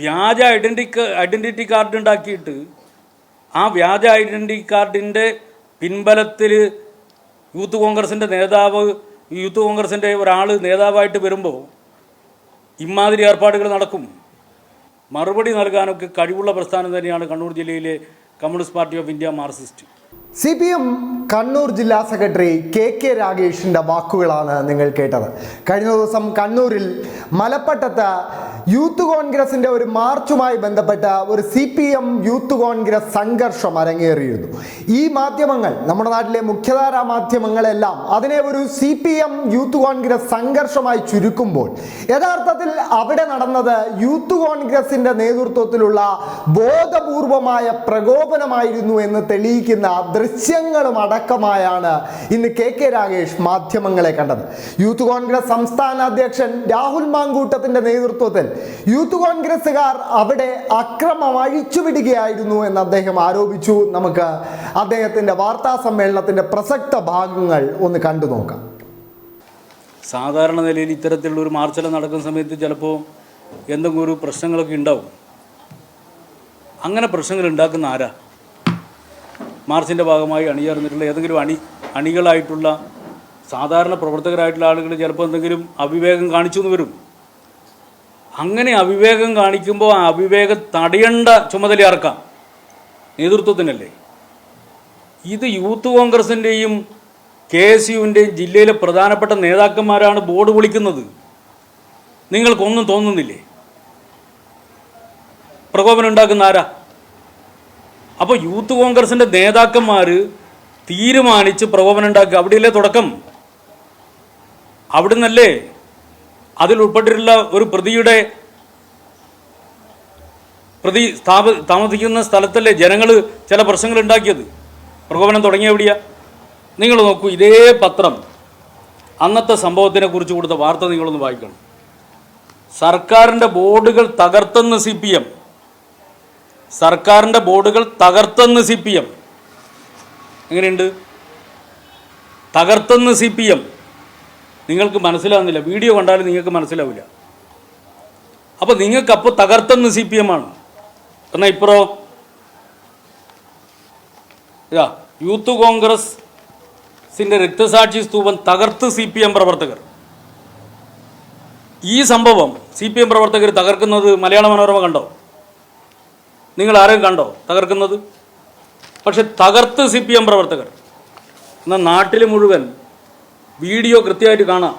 വ്യാജ identity identity card ഉണ്ടാക്കിയിട്ട് ആ വ്യാജ ഐഡന്റി കാർഡിന്റെ പിൻബലത്തിൽ യൂത്ത് കോൺഗ്രസിന്റെ നേതാവ് യൂത്ത് കോൺഗ്രസിന്റെ ഒരാൾ നേതാവായിട്ട് വരുമ്പോൾ ഇമാതിരി ഏർപ്പാടുകൾ നടക്കും. മറുപടി നൽകാനൊക്കെ കഴിവുള്ള പ്രസ്ഥാനം തന്നെയാണ് കണ്ണൂർ ജില്ലയിലെ Communist Party of India Marxist. C P M Kannur ജില്ലാ സെക്രട്ടറി കെ കെ രാഗേഷിന്റെ വാക്കുകളാണ് നിങ്ങൾ കേട്ടത്. കഴിഞ്ഞ ദിവസം കണ്ണൂരിൽ മലപ്പട്ടത്ത് യൂത്ത് കോൺഗ്രസിന്റെ ഒരു മാർച്ചുമായി ബന്ധപ്പെട്ട ഒരു C P M Youth Congress സംഘർഷം അരങ്ങേറിയിരുന്നു. ഈ മാധ്യമങ്ങൾ നമ്മുടെ നാട്ടിലെ മുഖ്യധാരാ മാധ്യമങ്ങളെല്ലാം അതിനെ ഒരു C P M Youth Congress സംഘർഷമായി ചുരുക്കുമ്പോൾ യഥാർത്ഥത്തിൽ അവിടെ നടന്നത് യൂത്ത് കോൺഗ്രസിന്റെ നേതൃത്വത്തിലുള്ള ബോധപൂർവമായ പ്രകോപനമായിരുന്നു എന്ന് തെളിയിക്കുന്ന ദൃശ്യങ്ങളും അടക്കമായാണ് ഇന്ന് കെ കെ രാഗേഷ് മാധ്യമങ്ങളെ കണ്ടത്. യൂത്ത് കോൺഗ്രസ് സംസ്ഥാന അധ്യക്ഷൻ രാഹുൽ മാങ്കൂട്ടത്തിന്റെ നേതൃത്വത്തിൽ യൂത്ത് കോൺഗ്രസ്സുകാർ അവിടെ അക്രമം അഴിച്ചുവിടുകയായിരുന്നു എന്ന് അദ്ദേഹം ആരോപിച്ചു. നമുക്ക് അദ്ദേഹത്തിന്റെ വാർത്താ സമ്മേളനത്തിന്റെ പ്രസക്ത ഭാഗങ്ങൾ ഒന്ന് കണ്ടു നോക്കാം. സാധാരണ നിലയിൽ ഇത്തരത്തിലുള്ള ഒരു മാർച്ചല നടക്കുന്ന സമയത്ത് ചിലപ്പോൾ എന്തെങ്കിലും ഒരു പ്രശ്നങ്ങളൊക്കെ ഉണ്ടാവും. അങ്ങനെ പ്രശ്നങ്ങൾ ഉണ്ടാക്കുന്ന ആരാ? മാർച്ചിന്റെ ഭാഗമായി അണിചേർന്നിട്ടുള്ള ഏതെങ്കിലും അണി അണികളായിട്ടുള്ള സാധാരണ പ്രവർത്തകരായിട്ടുള്ള ആളുകൾ ചിലപ്പോൾ എന്തെങ്കിലും അവിവേകം കാണിച്ചു എന്ന് വരും. അങ്ങനെ അവിവേകം കാണിക്കുമ്പോൾ ആ അവിവേകം തടയേണ്ട ചുമതല ആർക്കാം? നേതൃത്വത്തിനല്ലേ. ഇത് യൂത്ത് കോൺഗ്രസിന്റെയും കെ എസ് യുവിന്റെയും ജില്ലയിലെ പ്രധാനപ്പെട്ട നേതാക്കന്മാരാണ് ബോർഡ് വിളിക്കുന്നത്. നിങ്ങൾക്കൊന്നും തോന്നുന്നില്ലേ? പ്രകോപനം ഉണ്ടാക്കുന്ന ആരാ? അപ്പോൾ യൂത്ത് കോൺഗ്രസിന്റെ നേതാക്കന്മാർ തീരുമാനിച്ച് പ്രകോപനം ഉണ്ടാക്കുക. അവിടെയല്ലേ തുടക്കം? അവിടുന്നല്ലേ അതിൽ ഉൾപ്പെട്ടിട്ടുള്ള ഒരു പ്രതിയുടെ പ്രതി സ്ഥാപ താമസിക്കുന്ന സ്ഥലത്തല്ലേ ജനങ്ങൾ ചില പ്രശ്നങ്ങൾ ഉണ്ടാക്കിയത്? പ്രകോപനം തുടങ്ങിയ എവിടെയാ? നിങ്ങൾ നോക്കൂ ഇതേ പത്രം അന്നത്തെ സംഭവത്തിനെ കുറിച്ച് കൊടുത്ത വാർത്ത നിങ്ങളൊന്ന് വായിക്കണം. സർക്കാരിന്റെ ബോർഡുകൾ തകർത്തെന്ന് സി പി എം സർക്കാരിന്റെ ബോർഡുകൾ തകർത്തെന്ന് സി പി എം എങ്ങനെയുണ്ട്? തകർത്തെന്ന് സി പി എം നിങ്ങൾക്ക് മനസ്സിലാവുന്നില്ല. വീഡിയോ കണ്ടാലും നിങ്ങൾക്ക് മനസ്സിലാവില്ല. അപ്പോൾ നിങ്ങൾക്ക് അപ്പോൾ തകർത്തെന്ന് സി പി എം ആണ്. എന്നാൽ ഇപ്പറോ? ഇതാ യൂത്ത് കോൺഗ്രസിന്റെ രക്തസാക്ഷി സ്തൂപം തകർത്ത് സി പി എം പ്രവർത്തകർ. ഈ സംഭവം സി പി എം പ്രവർത്തകർ തകർക്കുന്നത് മലയാള മനോരമ കണ്ടോ? നിങ്ങൾ ആരെയും കണ്ടോ? തകർക്കുന്നത്? പക്ഷെ തകർത്ത് സി പി എം പ്രവർത്തകർ. എന്നാൽ നാട്ടിൽ മുഴുവൻ വീഡിയോ കൃത്യമായിട്ട് കാണാം.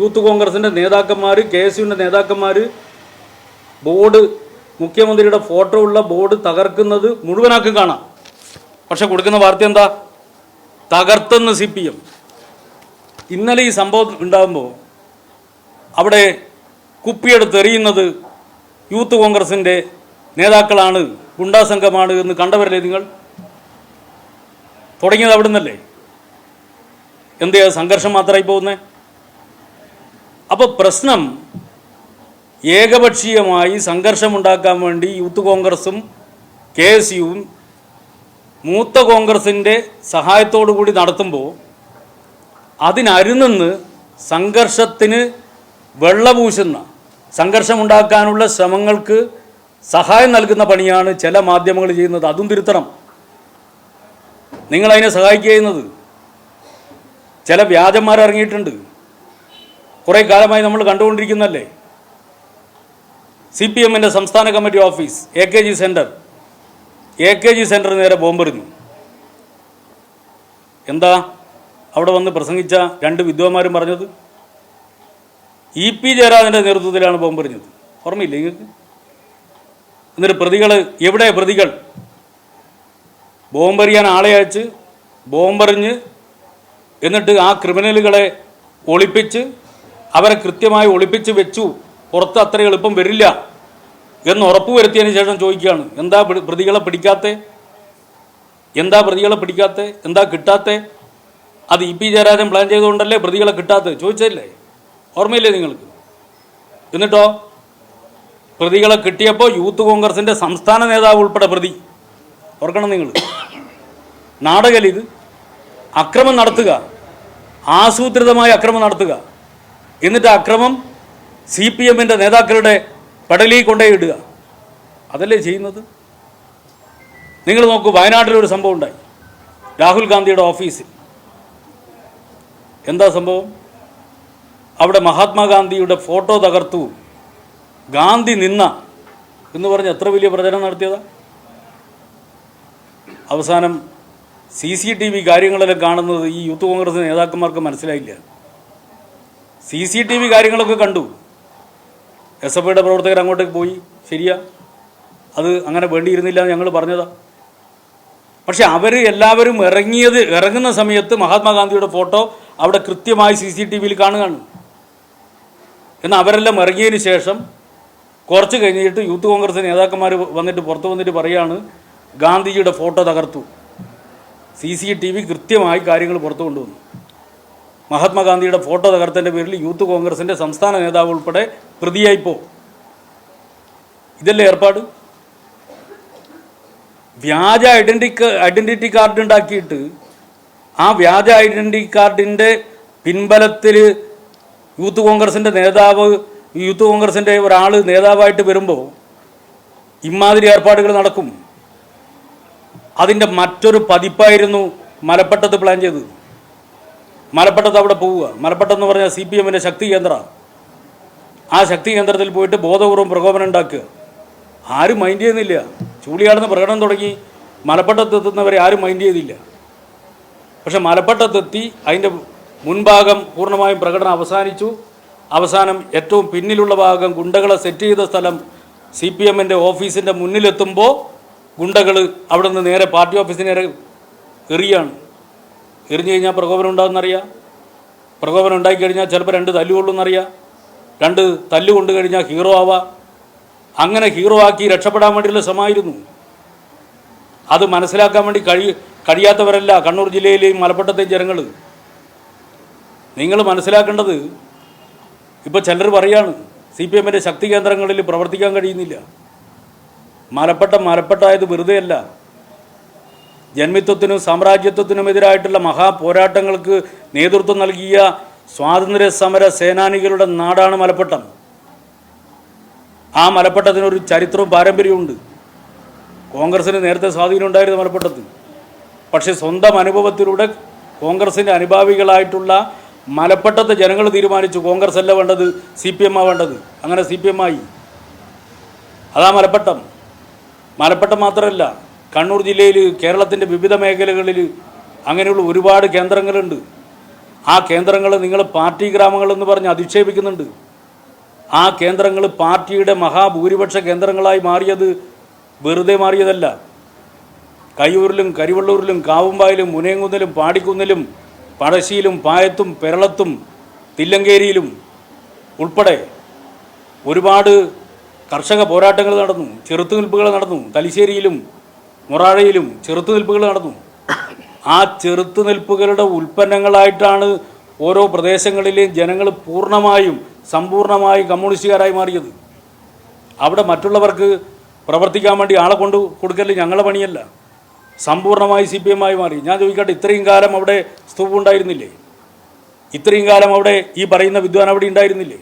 യൂത്ത് കോൺഗ്രസിന്റെ നേതാക്കന്മാർ കെ എസ് യുവിന്റെ നേതാക്കന്മാർ ബോർഡ് മുഖ്യമന്ത്രിയുടെ ഫോട്ടോ ഉള്ള ബോർഡ് തകർക്കുന്നത് മുഴുവനാക്കും കാണാം. പക്ഷെ കൊടുക്കുന്ന വാർത്ത എന്താ? തകർത്തെന്ന് സി പി എം. ഇന്നലെ ഈ സംഭവം ഉണ്ടാകുമ്പോൾ അവിടെ കുപ്പിയെടുത്ത് എറിയുന്നത് യൂത്ത് കോൺഗ്രസിന്റെ നേതാക്കളാണ് ഗുണ്ടാസംഘമാണ് എന്ന് കണ്ടവരല്ലേ നിങ്ങൾ? തുടങ്ങിയത് അവിടെ നിന്നല്ലേ എന്തേ സംഘർഷം മാത്രമായി പോകുന്നേ? അപ്പോൾ പ്രശ്നം ഏകപക്ഷീയമായി സംഘർഷമുണ്ടാക്കാൻ വേണ്ടി യൂത്ത് കോൺഗ്രസും കെ എസ് യുവും മൂത്ത കോൺഗ്രസിന്റെ സഹായത്തോടു കൂടി നടത്തുമ്പോൾ അതിനരുന്ന് സംഘർഷത്തിന് വെള്ളപൂശുന്ന സംഘർഷമുണ്ടാക്കാനുള്ള ശ്രമങ്ങൾക്ക് സഹായം നൽകുന്ന പണിയാണ് ചില മാധ്യമങ്ങൾ ചെയ്യുന്നത്. അതും തിരുത്തണം. നിങ്ങളതിനെ സഹായിക്കുക ചെയ്യുന്നത്. ചില വ്യാജന്മാർ ഇറങ്ങിയിട്ടുണ്ട്. കുറേ കാലമായി നമ്മൾ കണ്ടുകൊണ്ടിരിക്കുന്നല്ലേ സി പി എമ്മിന്റെ സംസ്ഥാന committee office A K G centre A K G centre നേരെ ബോംബെറിഞ്ഞു. എന്താ അവിടെ വന്ന് പ്രസംഗിച്ച രണ്ട് വിദ്വാന്മാരും പറഞ്ഞത്? ഇ പി ജയരാജന്റെ നേതൃത്വത്തിലാണ് ബോംബെറിഞ്ഞത്. ഓർമ്മയില്ലേ നിങ്ങൾക്ക്? എന്നിട്ട് പ്രതികൾ എവിടെ പ്രതികൾ? ബോംബെറിയാൻ ആളെ അയച്ച് ബോംബെറിഞ്ഞ് എന്നിട്ട് ആ ക്രിമിനലുകളെ ഒളിപ്പിച്ച് അവരെ കൃത്യമായി ഒളിപ്പിച്ച് വെച്ചു. പുറത്ത് അത്ര എളുപ്പം വരില്ല എന്ന് ഉറപ്പുവരുത്തിയതിന് ശേഷം ചോദിക്കുകയാണ് എന്താ പ്രതികളെ പിടിക്കാത്ത? എന്താ പ്രതികളെ പിടിക്കാത്ത? എന്താ കിട്ടാത്ത? അത് ഇ പി ജയരാജൻ പ്ലാൻ ചെയ്തുകൊണ്ടല്ലേ പ്രതികളെ കിട്ടാത്തത്? ചോദിച്ചതല്ലേ? ഓർമ്മയില്ലേ നിങ്ങൾക്ക്? എന്നിട്ടോ പ്രതികളെ കിട്ടിയപ്പോൾ യൂത്ത് കോൺഗ്രസിന്റെ സംസ്ഥാന നേതാവ് ഉൾപ്പെടെ പ്രതി. ഓർക്കണം നിങ്ങൾ. നാടകൽ ഇത് അക്രമം നടത്തുക. ആസൂത്രിതമായ അക്രമം നടത്തുക. എന്നിട്ട് അക്രമം സി പി എമ്മിന്റെ നേതാക്കളുടെ പടലിൽ കൊണ്ടേ ഇടുക. അതല്ലേ ചെയ്യുന്നത്? നിങ്ങൾ നോക്കൂ വയനാട്ടിലൊരു സംഭവം ഉണ്ടായി. രാഹുൽ ഗാന്ധിയുടെ ഓഫീസിൽ. എന്താ സംഭവം? അവിടെ മഹാത്മാഗാന്ധിയുടെ ഫോട്ടോ തകർത്തു ഗാന്ധി നിന്ന എന്ന് പറഞ്ഞ് എത്ര വലിയ പ്രചരണം നടത്തിയതാ? അവസാനം സി സി ടി വി കാര്യങ്ങളെല്ലാം കാണുന്നത് ഈ യൂത്ത് കോൺഗ്രസ് നേതാക്കന്മാർക്ക് മനസ്സിലായില്ല. സി സി ടി വി കാര്യങ്ങളൊക്കെ കണ്ടു. എസ് എഫ് ഐയുടെ പ്രവർത്തകർ അങ്ങോട്ടേക്ക് പോയി. ശരിയാ. അത് അങ്ങനെ വേണ്ടിയിരുന്നില്ല എന്ന് ഞങ്ങൾ പറഞ്ഞതാ. പക്ഷെ അവർ എല്ലാവരും ഇറങ്ങിയത് ഇറങ്ങുന്ന സമയത്ത് മഹാത്മാഗാന്ധിയുടെ ഫോട്ടോ അവിടെ കൃത്യമായി സി സി ടി വിയിൽ കാണുകയാണ്. എന്നാൽ അവരെല്ലാം ഇറങ്ങിയതിന് ശേഷം കുറച്ച് കഴിഞ്ഞിട്ട് യൂത്ത് കോൺഗ്രസ് നേതാക്കന്മാർ വന്നിട്ട് പുറത്ത് വന്നിട്ട് പറയാണ് ഗാന്ധിജിയുടെ ഫോട്ടോ തകർത്തു. സി സി ടി വി കൃത്യമായി കാര്യങ്ങൾ പുറത്തു കൊണ്ടുവന്നു. മഹാത്മാഗാന്ധിയുടെ ഫോട്ടോ തകർത്തതിന്റെ പേരിൽ യൂത്ത് കോൺഗ്രസിന്റെ സംസ്ഥാന നേതാവ് ഉൾപ്പെടെ പ്രതിയായിപ്പോ. ഇതല്ലേ ഏർപ്പാട്? വ്യാജ ഐഡന്റി ഐഡന്റിറ്റി കാർഡ് ഉണ്ടാക്കിയിട്ട് ആ വ്യാജ ഐഡന്റി കാർഡിന്റെ പിൻബലത്തിൽ യൂത്ത് കോൺഗ്രസിന്റെ നേതാവ് യൂത്ത് കോൺഗ്രസിന്റെ ഒരാൾ നേതാവായിട്ട് വരുമ്പോൾ ഇമാതിരി ഏർപ്പാടുകൾ നടക്കും. അതിന്റെ മറ്റൊരു പതിപ്പായിരുന്നു മലപ്പട്ടത്ത് പ്ലാൻ ചെയ്തത്. മലപ്പട്ടത്ത് അവിടെ പോവുക. മലപ്പട്ടം എന്ന് പറഞ്ഞാൽ സി പി എമ്മിന്റെ ശക്തി കേന്ദ്രമാണ് ആ ശക്തി കേന്ദ്രത്തിൽ പോയിട്ട് ബോധപൂർവം പ്രകോപനം ഉണ്ടാക്കുക. ആരും മൈൻഡ് ചെയ്യുന്നില്ല. ചൂളിയാടുന്ന പ്രകടനം തുടങ്ങി മലപ്പട്ടത്ത് എത്തുന്നവരെ ആരും മൈൻഡ് ചെയ്തില്ല. പക്ഷെ മലപ്പട്ടത്തെത്തി അതിന്റെ മുൻഭാഗം പൂർണമായും പ്രകടനം അവസാനിച്ചു. അവസാനം ഏറ്റവും പിന്നിലുള്ള ഭാഗം ഗുണ്ടകളെ സെറ്റ് ചെയ്ത സ്ഥലം സി പി എമ്മിന്റെ ഓഫീസിന്റെ മുന്നിലെത്തുമ്പോൾ ഗുണ്ടകൾ അവിടെ നിന്ന് നേരെ പാർട്ടി ഓഫീസിന് നേരെ എറിയാണ്. എറിഞ്ഞു കഴിഞ്ഞാൽ പ്രകോപനം ഉണ്ടാകുന്നറിയാം പ്രകോപനം ഉണ്ടാക്കി കഴിഞ്ഞാൽ ചിലപ്പോൾ രണ്ട് തല്ലുകൊള്ളുന്നറിയാം രണ്ട് തല്ല് കൊണ്ട് കഴിഞ്ഞാൽ ഹീറോ ആവാം. അങ്ങനെ ഹീറോ ആക്കി രക്ഷപ്പെടാൻ വേണ്ടിയുള്ള ശ്രമമായിരുന്നു. അത് മനസ്സിലാക്കാൻ വേണ്ടി കഴി കഴിയാത്തവരല്ല കണ്ണൂർ ജില്ലയിലെയും മലപ്പുറത്തെയും ജനങ്ങൾ നിങ്ങൾ മനസ്സിലാക്കേണ്ടത് ഇപ്പോൾ ചിലർ പറയാണ് സി പി എമ്മിന്റെ ശക്തി കേന്ദ്രങ്ങളിൽ പ്രവർത്തിക്കാൻ കഴിയുന്നില്ല. മലപ്പെട്ട മലപ്പട്ടായത് വെറുതെയല്ല. ജന്മിത്വത്തിനും എതിരായിട്ടുള്ള മഹാപോരാട്ടങ്ങൾക്ക് നേതൃത്വം നൽകിയ സ്വാതന്ത്ര്യ സമര സേനാനികളുടെ നാടാണ് മലപ്പട്ടം. ആ മലപ്പട്ടത്തിനൊരു ചരിത്രവും പാരമ്പര്യമുണ്ട് കോൺഗ്രസിന് നേരത്തെ സ്വാധീനം ഉണ്ടായിരുന്നു മലപ്പട്ടത്ത് പക്ഷേ സ്വന്തം അനുഭവത്തിലൂടെ കോൺഗ്രസിന്റെ അനുഭാവികളായിട്ടുള്ള മലപ്പട്ടത്തെ ജനങ്ങൾ തീരുമാനിച്ചു കോൺഗ്രസ് അല്ല വേണ്ടത് സി പി എം ആ വേണ്ടത്. അങ്ങനെ സി പി എം ആയി. അതാ മലപ്പട്ടം. മലപ്പട്ടം മാത്രമല്ല കണ്ണൂർ ജില്ലയിൽ കേരളത്തിന്റെ വിവിധ മേഖലകളിൽ അങ്ങനെയുള്ള ഒരുപാട് കേന്ദ്രങ്ങളുണ്ട്. ആ കേന്ദ്രങ്ങൾ നിങ്ങൾ പാർട്ടി ഗ്രാമങ്ങളെന്ന് പറഞ്ഞ് അധിക്ഷേപിക്കുന്നുണ്ട്. ആ കേന്ദ്രങ്ങൾ പാർട്ടിയുടെ മഹാഭൂരിപക്ഷ കേന്ദ്രങ്ങളായി മാറിയത് വെറുതെ മാറിയതല്ല. കയ്യൂരിലും കരിവള്ളൂരിലും കാവുമ്പായിലും മുനയങ്കുന്നിലും പാടിക്കുന്നിലും പഴശ്ശിയിലും പായത്തും പെരളത്തും തില്ലങ്കേരിയിലും ഉൾപ്പെടെ ഒരുപാട് കർഷക പോരാട്ടങ്ങൾ നടന്നു. ചെറുത്തുനിൽപ്പുകൾ നടന്നു. തലശ്ശേരിയിലും മൊറാഴയിലും ചെറുത്തുനിൽപ്പുകൾ നടന്നു. ആ ചെറുത്തുനിൽപ്പുകളുടെ ഉൽപ്പന്നങ്ങളായിട്ടാണ് ഓരോ പ്രദേശങ്ങളിലെയും ജനങ്ങൾ പൂർണമായും സമ്പൂർണമായി കമ്മ്യൂണിസ്റ്റുകാരായി മാറിയത്. അവിടെ മറ്റുള്ളവർക്ക് പ്രവർത്തിക്കാൻ വേണ്ടി ആളെ കൊണ്ട് കൊടുക്കൽ ഞങ്ങളുടെ പണിയല്ല. സമ്പൂർണമായി സി പി എമ്മായി മാറി. ഞാൻ ചോദിക്കട്ടെ ഇത്രയും കാലം അവിടെ സ്തൂപം ഉണ്ടായിരുന്നില്ലേ? ഇത്രയും കാലം അവിടെ ഈ പറയുന്ന വിദ്വാൻ അവിടെ ഉണ്ടായിരുന്നില്ലേ?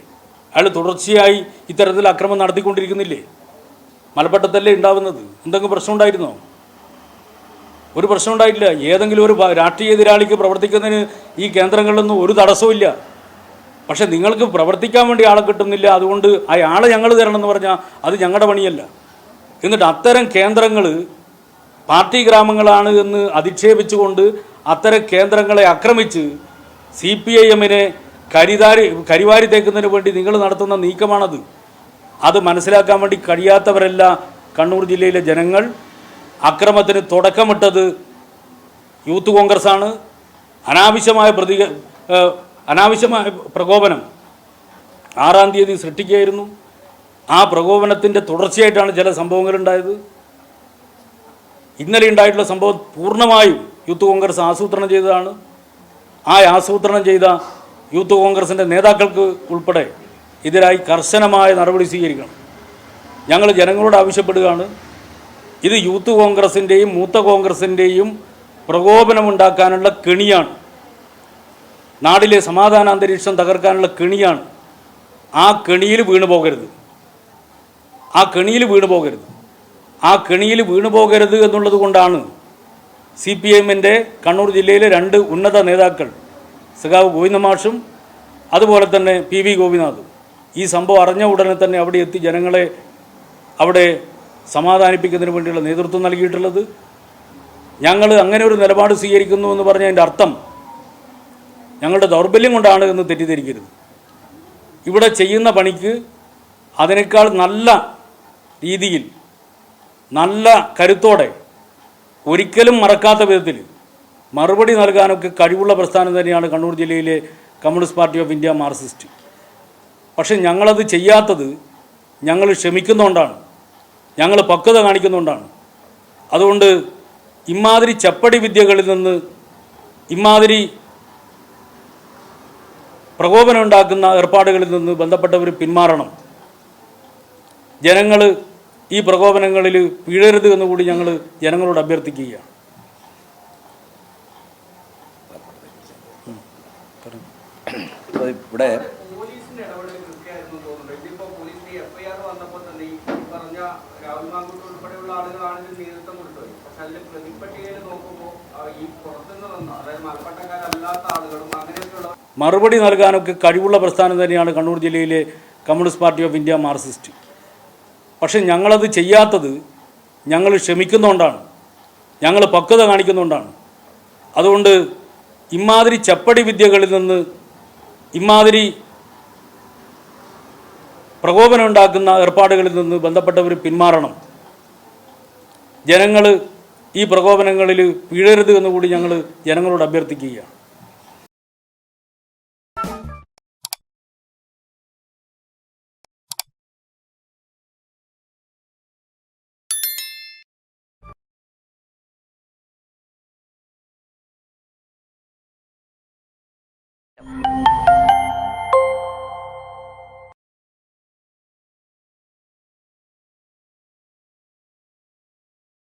അയാൾ തുടർച്ചയായി ഇത്തരത്തിൽ അക്രമം നടത്തിക്കൊണ്ടിരിക്കുന്നില്ലേ? മലപ്പട്ടത്തല്ലേ ഉണ്ടാവുന്നത്? എന്തെങ്കിലും പ്രശ്നം ഉണ്ടായിരുന്നോ? ഒരു പ്രശ്നം ഉണ്ടായിട്ടില്ല. ഏതെങ്കിലും ഒരു രാഷ്ട്രീയ എതിരാളിക്ക് പ്രവർത്തിക്കുന്നതിന് ഈ കേന്ദ്രങ്ങളിലൊന്നും ഒരു തടസ്സവും പക്ഷേ നിങ്ങൾക്ക് പ്രവർത്തിക്കാൻ വേണ്ടി ആളെ കിട്ടുന്നില്ല. അതുകൊണ്ട് അയാളെ ഞങ്ങൾ തരണം എന്ന് പറഞ്ഞാൽ അത് ഞങ്ങളുടെ പണിയല്ല. എന്നിട്ട് അത്തരം കേന്ദ്രങ്ങൾ പാർട്ടി ഗ്രാമങ്ങളാണ് എന്ന് അധിക്ഷേപിച്ചുകൊണ്ട് അത്തരം കേന്ദ്രങ്ങളെ ആക്രമിച്ച് സി പി ഐ എമ്മിനെ കരിതാരി കരിവാരി തേക്കുന്നതിന് വേണ്ടി നിങ്ങൾ നടത്തുന്ന നീക്കമാണത്. അത് മനസ്സിലാക്കാൻ വേണ്ടി കഴിയാത്തവരല്ല കണ്ണൂർ ജില്ലയിലെ ജനങ്ങൾ. അക്രമത്തിന് തുടക്കമിട്ടത് യൂത്ത് കോൺഗ്രസ്സാണ്. അനാവശ്യമായ പ്രതിക ഏഹ്, അനാവശ്യമായ പ്രകോപനം ആറാം തീയതി സൃഷ്ടിക്കുകയായിരുന്നു. ആ പ്രകോപനത്തിന്റെ തുടർച്ചയായിട്ടാണ് ചില സംഭവങ്ങളുണ്ടായത്. ഇന്നലെ ഉണ്ടായിട്ടുള്ള സംഭവം പൂർണമായും യൂത്ത് കോൺഗ്രസ് ആസൂത്രണം ചെയ്തതാണ്. ആ ആസൂത്രണം ചെയ്ത യൂത്ത് കോൺഗ്രസിന്റെ നേതാക്കൾക്ക് ഉൾപ്പെടെ ഇതിനായി കർശനമായ നടപടി സ്വീകരിക്കണം. ഞങ്ങൾ ജനങ്ങളോട് ആവശ്യപ്പെടുകയാണ്. ഇത് യൂത്ത് കോൺഗ്രസിന്റെയും മൂത്ത കോൺഗ്രസിന്റെയും പ്രകോപനമുണ്ടാക്കാനുള്ള കെണിയാണ്. നാടിലെ സമാധാന അന്തരീക്ഷം തകർക്കാനുള്ള കെണിയാണ്. ആ കെണിയിൽ വീണു പോകരുത് ആ കെണിയിൽ വീണു പോകരുത് ആ കെണിയിൽ വീണു പോകരുത് എന്നുള്ളത് കൊണ്ടാണ് സി പി എമ്മിന്റെ കണ്ണൂർ ജില്ലയിലെ രണ്ട് ഉന്നത നേതാക്കൾ സഖാവ് ഗോവിന്ദമാഷും അതുപോലെ തന്നെ പി വി ഗോപിനാഥും. ഈ സംഭവം അറിഞ്ഞ ഉടനെ തന്നെ അവിടെ എത്തി ജനങ്ങളെ അവിടെ സമാധാനിപ്പിക്കുന്നതിന് വേണ്ടിയുള്ള നേതൃത്വം നൽകിയിട്ടുള്ളത്. ഞങ്ങൾ അങ്ങനെ ഒരു നിലപാട് സ്വീകരിക്കുന്നു എന്ന് പറഞ്ഞതിന്റെ അർത്ഥം ഞങ്ങളുടെ ദൗർബല്യം കൊണ്ടാണ് എന്ന് തെറ്റിദ്ധരിക്കരുത്. ഇവിടെ ചെയ്യുന്ന പണിക്ക് അതിനേക്കാൾ നല്ല രീതിയിൽ നല്ല കരുത്തോടെ ഒരിക്കലും മറക്കാത്ത വിധത്തിൽ മറുപടി നൽകാനൊക്കെ കഴിവുള്ള പ്രസ്ഥാനം തന്നെയാണ് കണ്ണൂർ ജില്ലയിലെ Communist Party of India Marxist. പക്ഷേ ഞങ്ങളത് ചെയ്യാത്തത് ഞങ്ങൾ ക്ഷമിക്കുന്നതുകൊണ്ടാണ് ഞങ്ങൾ പക്വത കാണിക്കുന്നതുകൊണ്ടാണ് അതുകൊണ്ട് ഇമാതിരി ചപ്പടി വിദ്യകളിൽ നിന്ന് ഇമാതിരി പ്രകോപനം ഉണ്ടാക്കുന്ന ഏർപ്പാടുകളിൽ നിന്ന് ബന്ധപ്പെട്ടവർ പിന്മാറണം. ജനങ്ങൾ ഈ പ്രകോപനങ്ങളിൽ വീഴരുത് എന്ന് കൂടി ഞങ്ങൾ ജനങ്ങളോട് അഭ്യർത്ഥിക്കുകയാണ് ഇവിടെ മറുപടി നൽകാനൊക്കെ കഴിവുള്ള പ്രസ്ഥാനം തന്നെയാണ് കണ്ണൂർ ജില്ലയിലെ Communist Party of India Marxist. പക്ഷെ ഞങ്ങളത് ചെയ്യാത്തത് ഞങ്ങൾ ക്ഷമിക്കുന്നതുകൊണ്ടാണ് ഞങ്ങൾ പക്വത കാണിക്കുന്നതുകൊണ്ടാണ് അതുകൊണ്ട് ഇമാതിരി ചപ്പടി വിദ്യകളിൽ നിന്ന് ഇമാതിരി പ്രകോപനം ഉണ്ടാക്കുന്ന ഏർപ്പാടുകളിൽ നിന്ന് ബന്ധപ്പെട്ടവർ പിന്മാറണം. ജനങ്ങൾ ഈ പ്രകോപനങ്ങളിൽ വീഴരുത് എന്നുകൂടി ഞങ്ങൾ ജനങ്ങളോട് അഭ്യർത്ഥിക്കുകയാണ്.